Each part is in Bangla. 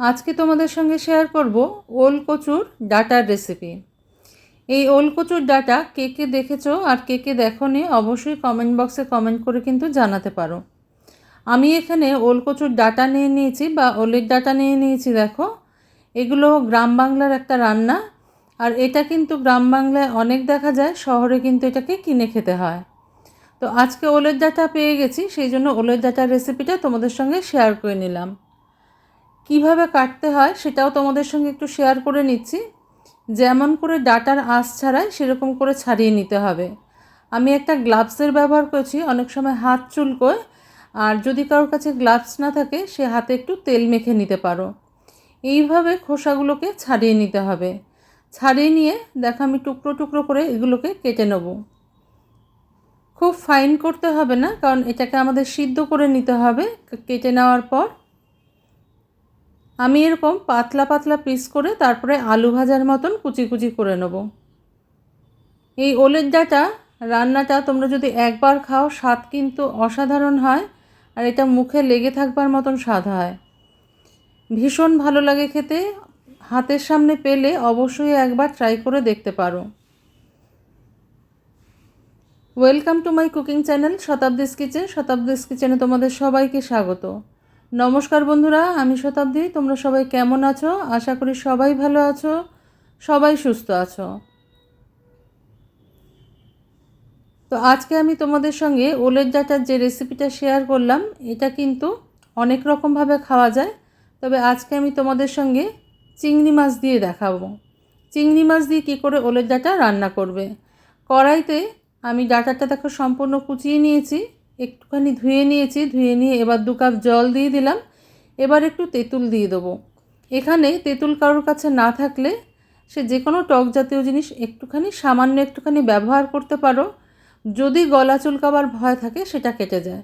আজকে তোমাদের সঙ্গে শেয়ার করব ওল কচুর ডাটার রেসিপি এই ওল কচুর ডাটা কে কে দেখেছ আর কে কে দেখোনি অবশ্যই কমেন্ট বক্সে কমেন্ট করে কিন্তু জানাতে পারো। আমি এখানে ওল কচুর ডাটা নিয়ে নিয়েছি বা ওলের ডাটা নিয়ে নিয়েছি, দেখো। এগুলো গ্রাম বাংলার একটা রান্না আর এটা কিন্তু গ্রাম বাংলায় অনেক দেখা যায়, শহরে কিন্তু এটাকে কিনে খেতে হয়। তো আজকে ওলের ডাটা পেয়ে গেছি, সেই জন্য ওলের ডাটার রেসিপিটা তোমাদের সঙ্গে শেয়ার করে নিলাম। কীভাবে কাটতে হয় সেটাও তোমাদের সঙ্গে একটু শেয়ার করে নিচ্ছি। যেমন করে ডাটার আঁশ ছাড়ায় সেরকম করে ছাড়িয়ে নিতে হবে। আমি একটা গ্লাভসের ব্যবহার করেছি, অনেক সময় হাত চুলকোয়। আর যদি কারোর কাছে গ্লাভস না থাকে, সে হাতে একটু তেল মেখে নিতে পারো। এইভাবে খোসাগুলোকে ছাড়িয়ে নিতে হবে। ছাড়িয়ে নিয়ে দেখো আমি টুকরো টুকরো করে এগুলোকে কেটে নেব। খুব ফাইন করতে হবে না, কারণ এটাকে আমাদের সিদ্ধ করে নিতে হবে। কেটে নেওয়ার পর আমি এরকম পাতলা পাতলা পিস করে তারপরে আলু ভাজার মতন কুচি কুচি করে নেব। এই ওলের ডাটা, রান্নাটা তোমরা যদি একবার খাও, স্বাদ কিন্তু অসাধারণ হয় আর এটা মুখে লেগে থাকবার মতন স্বাদ হয়। ভীষণ ভালো লাগে খেতে। হাতের সামনে পেলে অবশ্যই একবার ট্রাই করে দেখতে পারো। Welcome to my cooking channel Shatabdi's kitchen Shatabdi's কিচেনে তোমাদের সবাইকে স্বাগত। নমস্কার বন্ধুরা, আমি শতাব্দী। তোমরা সবাই কেমন আছো? আশা করি সবাই ভালো আছো, সবাই সুস্থ আছো। তো আজকে আমি তোমাদের সঙ্গে ওলের ডাটার যে রেসিপিটা শেয়ার করলাম, এটা কিন্তু অনেক রকমভাবে খাওয়া যায়। তবে আজকে আমি তোমাদের সঙ্গে চিংড়ি মাছ দিয়ে দেখাবো। চিংড়ি মাছ দিয়ে কী করে ওলের ডাটা রান্না করবে? কড়াইতে আমি ডাটাটা দেখো সম্পূর্ণ কুচিয়ে নিয়েছি। একটুখানি ধুয়ে নিয়েছি, ধুয়ে নিয়ে এবার দু কাপ জল দিয়ে দিলাম। এবার একটু তেঁতুল দিয়ে দেবো। এখানে তেঁতুল কারোর কাছে না থাকলে সে যে কোনো টক জাতীয় জিনিস একটুখানি, সামান্য একটুখানি ব্যবহার করতে পারো। যদি গলা চুলকাবার ভয় থাকে, সেটা কেটে যায়।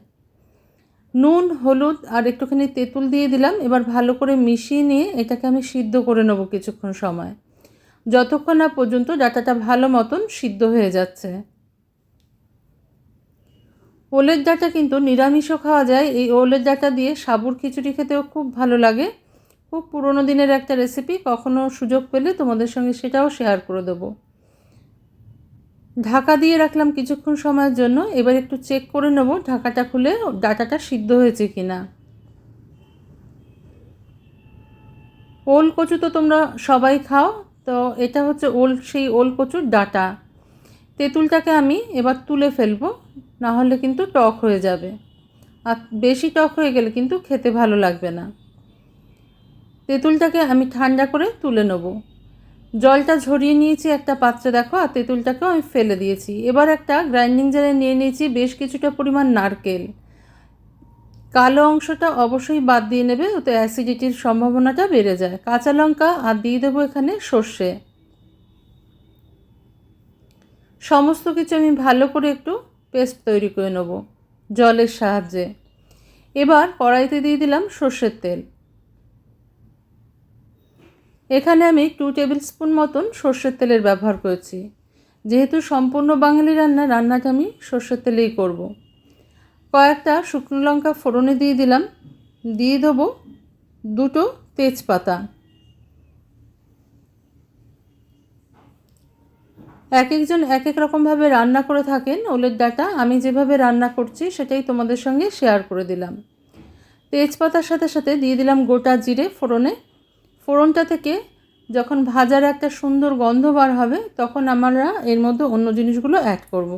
নুন, হলুদ আর একটুখানি তেঁতুল দিয়ে দিলাম। এবার ভালো করে মিশিয়ে নিয়ে এটাকে আমি সিদ্ধ করে নেব কিছুক্ষণ সময়। যতক্ষণ না পর্যন্ত ডাটাটা ভালো মতন সিদ্ধ হয়ে যাচ্ছে। ওলের ডাটা কিন্তু নিরামিষও খাওয়া যায়। এই ওলের ডাটা দিয়ে সাবুর খিচুড়ি খেতেও খুব ভালো লাগে। খুব পুরনো দিনের একটা রেসিপি কখনও সুযোগ পেলে তোমাদের সঙ্গে সেটাও শেয়ার করে দেবো। ঢাকা দিয়ে রাখলাম কিছুক্ষণ সময়ের জন্য। এবার একটু চেক করে নেব ঢাকাটা খুলে ডাটাটা সিদ্ধ হয়েছে কি না ওল কচু তো তোমরা সবাই খাও, তো এটা হচ্ছে ওল, সেই ওল কচুর ডাটা। তেঁতুলটাকে আমি এবার তুলে ফেলব। না হলে কিন্তু টক হয়ে যাবে। আর বেশি টক হয়ে গেলে কিন্তু খেতে ভালো লাগবে না। তেঁতুলটাকে আমি ঠান্ডা করে তুলে নেব। জলটা ঝরিয়ে নিয়েছি একটা পাত্রে, দেখো, আর তেঁতুলটাকেও আমি ফেলে দিয়েছি। এবার একটা গ্রাইন্ডিং জারে নিয়ে নিয়েছি বেশ কিছুটা পরিমাণ নারকেল। কালো অংশটা অবশ্যই বাদ দিয়ে নেবে, ওতে অ্যাসিডিটির সম্ভাবনাটা বেড়ে যায়। কাঁচা লঙ্কা, আর দিয়ে দেবো এখানে সর্ষে। সমস্ত কিছু আমি ভালো করে একটু পেস্ট তৈরি করে নেব জলের সাহায্যে। এবার কড়াইতে দিয়ে দিলাম সর্ষের তেল। এখানে আমি টু টেবিল স্পুন মতন সর্ষের তেলের ব্যবহার করেছি। যেহেতু সম্পূর্ণ বাঙালি রান্না, রান্নাটা আমি সর্ষের তেলেই করব। কয়েকটা শুকনো লঙ্কা ফোড়নে দিয়ে দিলাম। দিয়ে দেবো দুটো তেজপাতা। এক একজন এক এক রকমভাবে রান্না করে থাকেন ওলের ডাটা। আমি যেভাবে রান্না করছি সেটাই তোমাদের সঙ্গে শেয়ার করে দিলাম। তেজপাতার সাথে সাথে দিয়ে দিলাম গোটা জিরে ফোড়নে। ফোড়নটা থেকে যখন ভাজার একটা সুন্দর গন্ধ বার হবে, তখন আমরা এর মধ্যে অন্য জিনিসগুলো অ্যাড করব।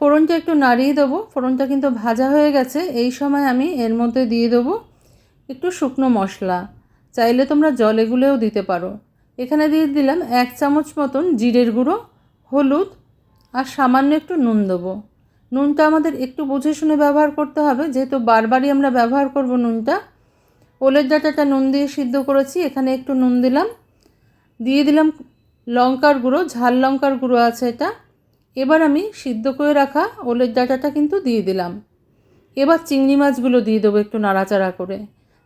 ফোড়নটা একটু নাড়িয়ে দেবো। ফোড়নটা কিন্তু ভাজা হয়ে গেছে। এই সময় আমি এর মধ্যে দিয়ে দেবো একটু শুকনো মশলা। চাইলে তোমরা জলে গুলেও দিতে পারো। এখানে দিয়ে দিলাম এক চামচ মতন জিরের গুঁড়ো, হলুদ আর সামান্য একটু নুন দেবো। নুনটা আমাদের একটু বুঝে শুনে ব্যবহার করতে হবে। যেহেতু বারবারই আমরা ব্যবহার করব নুনটা, ওলের ডাটাটা নুন দিয়ে সিদ্ধ করেছি। এখানে একটু নুন দিলাম। দিয়ে দিলাম লঙ্কার গুঁড়ো, ঝাল লঙ্কার গুঁড়ো আছে এটা। এবার আমি সিদ্ধ করে রাখা ওলের ডাটাটা কিন্তু দিয়ে দিলাম। এবার চিংড়ি মাছগুলো দিয়ে দেবো একটু নাড়াচাড়া করে।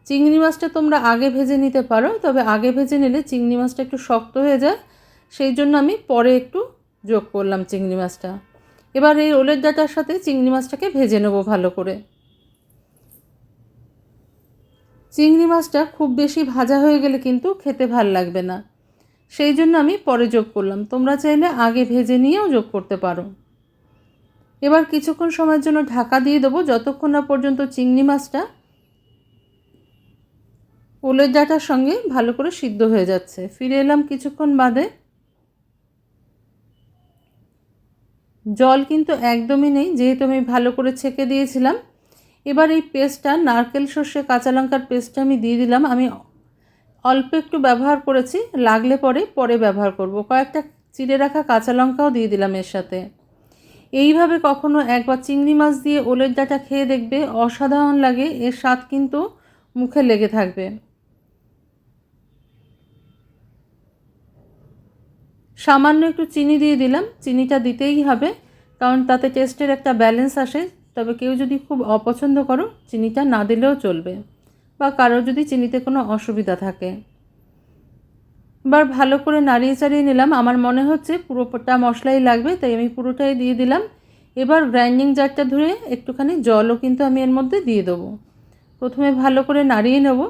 চিংড়ি মাছটা তোমরা আগে ভেজে নিতে পারো, তবে আগে ভেজে নিলে চিংড়ি মাছটা একটু শক্ত হয়ে যায়। সেই জন্য আমি পরে একটু যোগ করলাম চিংড়ি মাছটা। এবার এই ওলের ডাটার সাথে চিংড়ি মাছটাকে ভেজে নেব ভালো করে। চিংড়ি মাছটা খুব বেশি ভাজা হয়ে গেলে কিন্তু খেতে ভালো লাগবে না। সেই জন্য আমি পরে যোগ করলাম। তোমরা চাইলে আগে ভেজে নিয়েও যোগ করতে পারো। এবার কিছুক্ষণ সময়ের জন্য ঢাকা দিয়ে দেবো। যতক্ষণ না পর্যন্ত চিংড়ি মাছটা ওলের ডাটার সঙ্গে ভালো করে সিদ্ধ হয়ে যাচ্ছে। ফিরে এলাম কিছুক্ষণ বাদে। জল কিন্তু একদমই নেই, যেহেতু আমি ভালো করে ছেঁকে দিয়েছিলাম। এবার এই পেস্টটা, নারকেল, সর্ষে, কাঁচা লঙ্কার পেস্টটা আমি দিয়ে দিলাম। আমি অল্প একটু ব্যবহার করেছি, লাগলে পরে পরে ব্যবহার করব। কয়েকটা চিড়ে রাখা কাঁচা লঙ্কাও দিয়ে দিলাম এর সাথে। এইভাবে কখনো একবার চিংড়ি মাছ দিয়ে ওলের ডাটা খেয়ে দেখবে, অসাধারণ লাগে, এর স্বাদ কিন্তু মুখে লেগে থাকবে। সামান্য একটু চিনি দিয়ে দিলাম, চিনিটা দিতেই হবে, কারণ তাতে টেস্টের একটা ব্যালেন্স আসে। তবে কেউ যদি খুব অপছন্দ করো, চিনিটা না দিলেও চলবে। বা কারও যদি চিনিতে কোনো অসুবিধা থাকে। এবার ভালো করে নাড়িয়ে চাড়িয়ে নিলাম। আমার মনে হচ্ছে পুরোটা মশলাই লাগবে, তাই আমি পুরোটাই দিয়ে দিলাম। এবার গ্রাইন্ডিং জারটা ধরে একটুখানি জলও কিন্তু আমি এর মধ্যে দিয়ে দেবো। প্রথমে ভালো করে নাড়িয়ে নেব,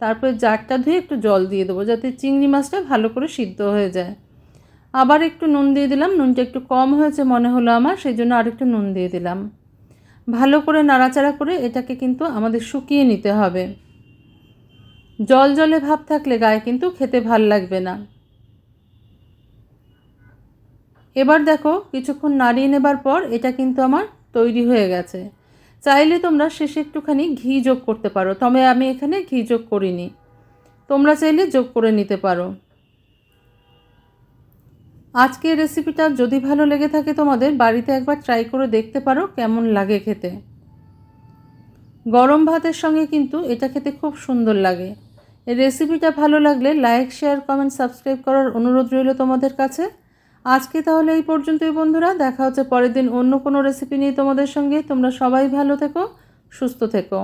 তারপরে জারটা ধুয়ে একটু জল দিয়ে দেবো, যাতে চিংড়ি মাছটা ভালো করে সিদ্ধ হয়ে যায়। আবার একটু নুন দিয়ে দিলাম। নুনটা একটু কম হয়েছে মনে হলো আমার, সেই জন্য আর একটু নুন দিয়ে দিলাম। ভালো করে নাড়াচাড়া করে এটাকে কিন্তু আমাদের শুকিয়ে নিতে হবে। জল জলে ভাব থাকলে গায়ে কিন্তু খেতে ভালো লাগবে না। এবার দেখো কিছুক্ষণ নাড়িয়ে নেবার পর এটা কিন্তু আমার তৈরি হয়ে গেছে। চাইলে তোমরা শেষে একটুখানি ঘি যোগ করতে পারো, তবে আমি এখানে ঘি যোগ করিনি। তোমরা চাইলে যোগ করে নিতে পারো। আজকের রেসিপিটা যদি ভালো লেগে থাকে তোমাদের, বাড়িতে একবার ট্রাই করে দেখতে পারো কেমন লাগে খেতে। গরম ভাতের সঙ্গে কিন্তু এটা খেতে খুব সুন্দর লাগে। রেসিপিটা ভালো লাগলে লাইক, শেয়ার, কমেন্ট, সাবস্ক্রাইব করার অনুরোধ রইল তোমাদের কাছে। আজকে তাহলে এই পর্যন্তই বন্ধুরা, দেখা হচ্ছে পরের দিন অন্য কোনো রেসিপি নিয়ে তোমাদের সঙ্গে। তোমরা সবাই ভালো থেকো, সুস্থ থেকো।